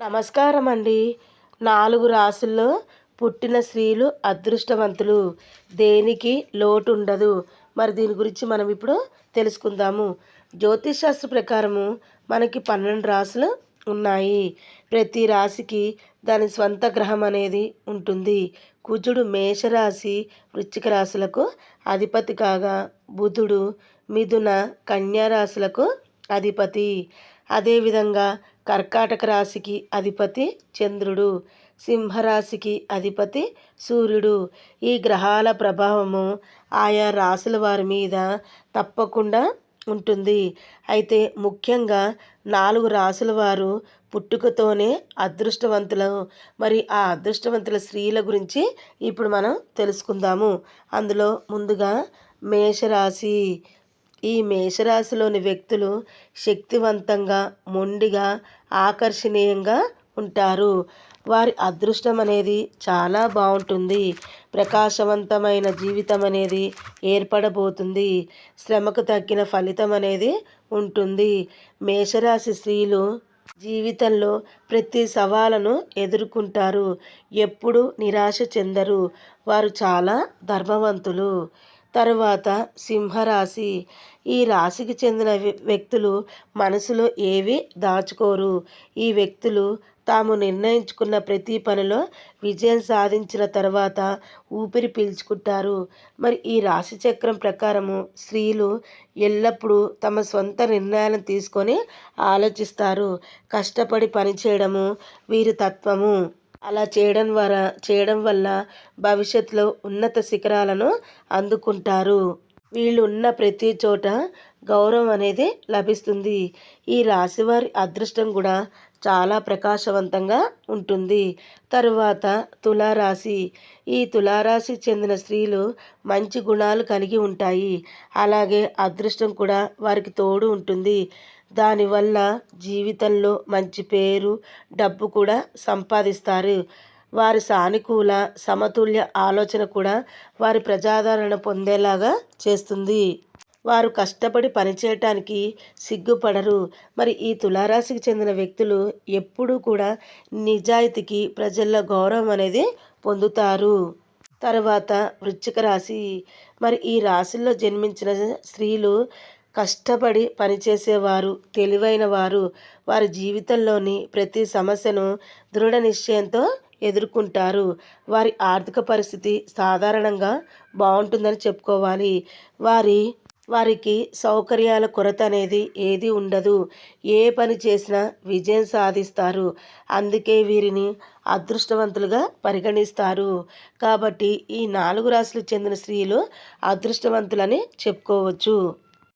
నమస్కారం అండి నాలుగు రాసుల్లో పుట్టిన స్త్రీలు అదృష్టవంతులు. దేనికి లోటు ఉండదు మరి దీని గురించి మనం ఇప్పుడు తెలుసుకుందాము. జ్యోతిష్ శాస్త్ర ప్రకారము మనకి పన్నెండు రాసులు ఉన్నాయి. ప్రతి రాశికి దాని స్వంత గ్రహం అనేది ఉంటుంది. కుజుడు మేషరాశి వృశ్చిక రాశులకు అధిపతి కాగా బుధుడు మిథున కన్యా రాశులకు అధిపతి. అదేవిధంగా కర్కాటక రాశికి అధిపతి చంద్రుడు సింహరాశికి అధిపతి సూర్యుడు. ఈ గ్రహాల ప్రభావము ఆయా రాశుల వారి మీద తప్పకుండా ఉంటుంది. అయితే ముఖ్యంగా నాలుగు రాసుల వారు పుట్టుకతోనే అదృష్టవంతులు. మరి ఆ అదృష్టవంతుల స్త్రీల గురించి ఇప్పుడు మనం తెలుసుకుందాము. అందులో ముందుగా మేషరాశి. ఈ మేషరాశిలోని వ్యక్తులు శక్తివంతంగా మొండిగా ఆకర్షణీయంగా ఉంటారు. వారి అదృష్టం అనేది చాలా బాగుంటుంది. ప్రకాశవంతమైన జీవితం అనేది ఏర్పడబోతుంది. శ్రమకు తగ్గిన ఫలితం అనేది ఉంటుంది. మేషరాశి స్త్రీలు జీవితంలో ప్రతి సవాలను ఎదుర్కొంటారు. ఎప్పుడు నిరాశ చెందరు. వారు చాలా ధర్మవంతులు. తరువాత సింహరాశి. ఈ రాశికి చెందిన వ్యక్తులు మనసులో ఏవి దాచుకోరు. ఈ వ్యక్తులు తాము నిర్ణయించుకున్న ప్రతి పనిలో విజయం సాధించిన తర్వాత ఊపిరి పీల్చుకుంటారు. మరి ఈ రాశి చక్రం ప్రకారము స్త్రీలు ఎల్లప్పుడూ తమ సొంత నిర్ణయాలను తీసుకొని ఆలోచిస్తారు. కష్టపడి పనిచేయడము వీరి తత్వము. అలా చేయడం ద్వారా చేయడం వల్ల భవిష్యత్తులో ఉన్నత శిఖరాలను అందుకుంటారు. వీళ్ళు ఉన్న ప్రతి చోట గౌరవం అనేది లభిస్తుంది. ఈ రాశివారి అదృష్టం కూడా చాలా ప్రకాశవంతంగా ఉంటుంది. తరువాత తులారాశి. ఈ తులారాశి చెందిన స్త్రీలు మంచి గుణాలు కలిగి ఉంటాయి. అలాగే అదృష్టం కూడా వారికి తోడు ఉంటుంది. దానివల్ల జీవితంలో మంచి పేరు డబ్బు కూడా సంపాదిస్తారు. వారి సానుకూల సమతుల్య ఆలోచన కూడా వారి ప్రజాదరణ పొందేలాగా చేస్తుంది. వారు కష్టపడి పనిచేయటానికి సిగ్గుపడరు. మరి ఈ తులారాశికి చెందిన వ్యక్తులు ఎప్పుడూ కూడా నిజాయితీకి ప్రజల్లో గౌరవం అనేది పొందుతారు. తర్వాత వృశ్చిక రాశి. మరి ఈ రాశిలో జన్మించిన స్త్రీలు కష్టపడి పనిచేసేవారు తెలివైన వారు. వారి జీవితంలోని ప్రతి సమస్యను దృఢ నిశ్చయంతో ఎదుర్కొంటారు. వారి ఆర్థిక పరిస్థితి సాధారణంగా బాగుంటుందని చెప్పుకోవాలి. వారి వారికి సౌకర్యాల కొరత అనేది ఏది ఉండదు. ఏ పని చేసినా విజయం సాధిస్తారు. అందుకే వీరిని అదృష్టవంతులుగా పరిగణిస్తారు. కాబట్టి ఈ నాలుగు రాశులకు చెందిన స్త్రీలు అదృష్టవంతులని చెప్పుకోవచ్చు.